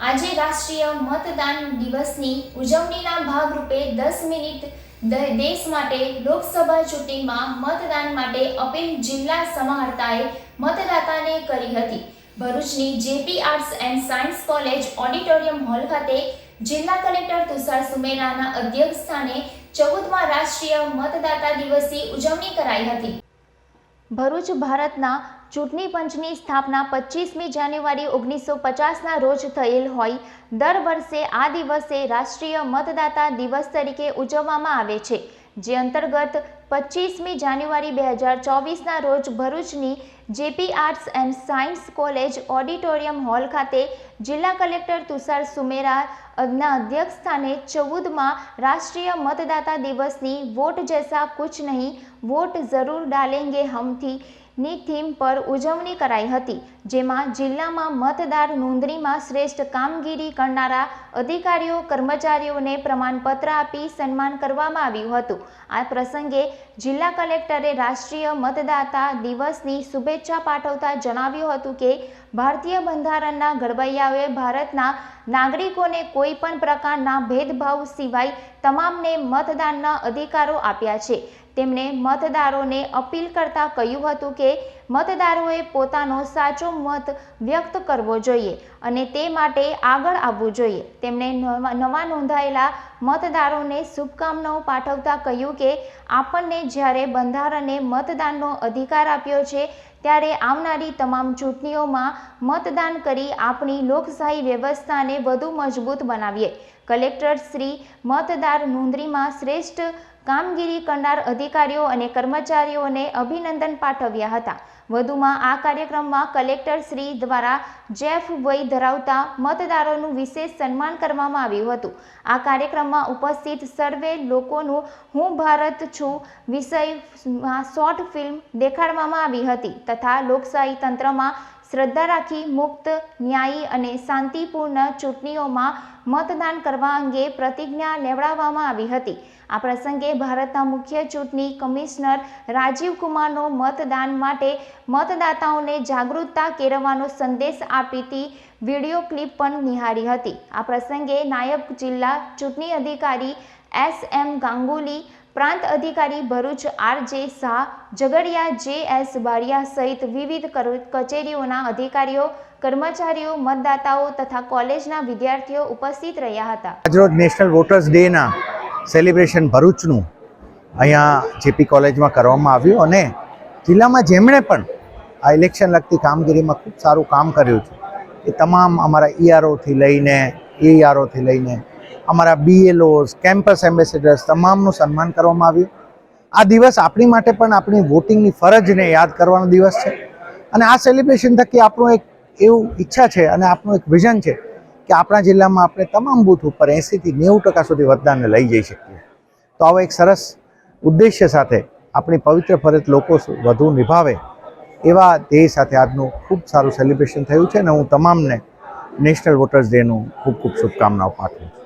આજે રાષ્ટ્રીય મતદાન દિવસની ઉજવણીના ભાગરૂપે દસ મિનિટ દેશ માટે લોકસભા ચૂંટણીમાં મતદાન માટે અપીલ જિલ્લા સમાહર્તાએ મતદાતાને કરી હતી. ભરૂચની JP arts and science college auditorium hall ખાતે જિલ્લા કલેક્ટર તુષાર સુમેરાના અધ્યક્ષસ્થાને ચૌદમા રાષ્ટ્રીય મતદાતા દિવસની ઉજવણી કરાઈ હતી. ભરૂચ ભારતના ચૂંટણી પંચની સ્થાપના પચીસમી જાન્યુઆરી ઓગણીસો પચાસના રોજ થયેલ હોય. દર વર્ષે આ દિવસે રાષ્ટ્રીય મતદાતા દિવસ તરીકે ઉજવવામાં આવે છે, જે અંતર્ગત પચીસમી જાન્યુઆરી બે હજાર ચોવીસના રોજ ભરૂચની JP arts and science college auditorium hall ખાતે જિલ્લા કલેક્ટર તુષાર સુમેરાના અધ્યક્ષ અધ્યક્ષસ્થાને ચૌદમાં રાષ્ટ્રીય મતદાતા દિવસની વોટ જૈસા કુછ નહીં, વોટ જરૂર ડાલેંગે હમથી ની થીમ પર ઉજવણી કરાઈ હતી, જેમાં જિલ્લામાં મતદાર નોંધણીમાં શ્રેષ્ઠ કામગીરી કરનારા અધિકારીઓ, કર્મચારીઓને પ્રમાણપત્ર આપી સન્માન કરવામાં આવ્યું હતું. આ પ્રસંગે જિલ્લા કલેક્ટરે રાષ્ટ્રીય મતદાતા દિવસની શુભેચ્છા પાઠવતા જણાવ્યું હતું કે, ભારતીય બંધારણના ઘડવૈયાઓએ ભારતના નાગરિકોને કોઈ પણ પ્રકારના ભેદભાવ સિવાય તમામને મતદાનના અધિકારો આપ્યા છે. તેમણે મતદારોને અપીલ કરતા કહ્યું હતું કે મતદારોએ પોતાનો સાચો મત વ્યક્ત કરવો જોઈએ અને તે માટે આગળ આવવું જોઈએ. તેમણે નવા નોંધાયેલા મતદારોને શુભકામનાઓ પાઠવતા કહ્યું કે આપણને જ્યારે બંધારણે મતદાનનો અધિકાર આપ્યો છે, ત્યારે આવનારી તમામ ચૂંટણીઓમાં મતદાન કરી આપણી લોકશાહી વ્યવસ્થાને વધુ મજબૂત બનાવીએ. કલેક્ટર શ્રી મતદાર નોંધણીમાં શ્રેષ્ઠ કામગીરી કરનાર અધિકારીઓ અને કર્મચારીઓને અભિનંદન પાઠવ્યા હતા. વધુમાં આ કાર્યક્રમમાં કલેક્ટર શ્રી દ્વારા જેફ વય ધરાવતા મતદારોનું વિશેષ સન્માન કરવામાં આવ્યું હતું. આ કાર્યક્રમમાં ઉપસ્થિત સર્વે લોકોનું હું ભારત છું વિષયમાં શોર્ટ ફિલ્મ દેખાડવામાં આવી હતી તથા લોકશાહી તંત્રમાં શ્રદ્ધા રાખી મુક્ત, ન્યાયી અને શાંતિપૂર્ણ ચૂંટણીઓમાં મતદાન કરવા અંગે પ્રતિજ્ઞા લેવડાવવામાં આવી હતી. આ પ્રસંગે ભારતના મુખ્ય ચૂંટણી કમિશનર રાજીવ કુમારનો મતદાન માટે મતદાતાઓને જાગૃતતા કેળવવાનો સંદેશ આપીતી વીડિયો ક્લિપ પણ નિહાળી હતી. આ પ્રસંગે નાયબ જિલ્લા ચૂંટણી અધિકારી એસ એમ ગાંગુલી, પ્રાંત અધિકારી ભરૂચ આર જે શાહ, ઝઘડિયા જે એસ બારિયા સહિત વિવિધ કચેરીઓના અધિકારીઓ, કર્મચારીઓ, મતદાતાઓ તથા કોલેજના વિદ્યાર્થીઓ ઉપસ્થિત રહ્યા હતા. આજરોજ નેશનલ વોટર્સ ડેના સેલિબ્રેશન ભરૂચનું અહીંયા જેપી કોલેજમાં કરવામાં આવ્યું અને જિલ્લામાં જેમણે પણ આ ઇલેક્શન લગતી કામગીરીમાં ખૂબ સારું કામ કર્યું છે. એ તમામ અમારા ઈઆરઓથી લઈને એઆરઓથી લઈને અમારા બીએલઓસ કેમ્પસ એમ્બેસેડર્સ તમામનું સન્માન કરવામાં આવ્યું. આ દિવસ આપણી માટે પણ આપણી વોટિંગની ફરજને યાદ કરવાનો દિવસ છે. અને આ સેલિબ્રેશન થકી આપણું એક એવું ઈચ્છા છે અને આપણું એક વિઝન છે કે આપણા જિલ્લામાં આપણે તમામ બૂથ ઉપર એંસીથી નેવું ટકા સુધી મતદાનને લઈ જઈ શકીએ. તો આવો એક સરસ ઉદ્દેશ્ય સાથે આપણી પવિત્ર ફરજ લોકો વધુ નિભાવે એવા ધ્યેય સાથે આજનું ખૂબ સારું સેલિબ્રેશન થયું છે અને હું તમામને નેશનલ વોટર્સ ડેનું ખૂબ ખૂબ શુભકામનાઓ પાઠવું છું.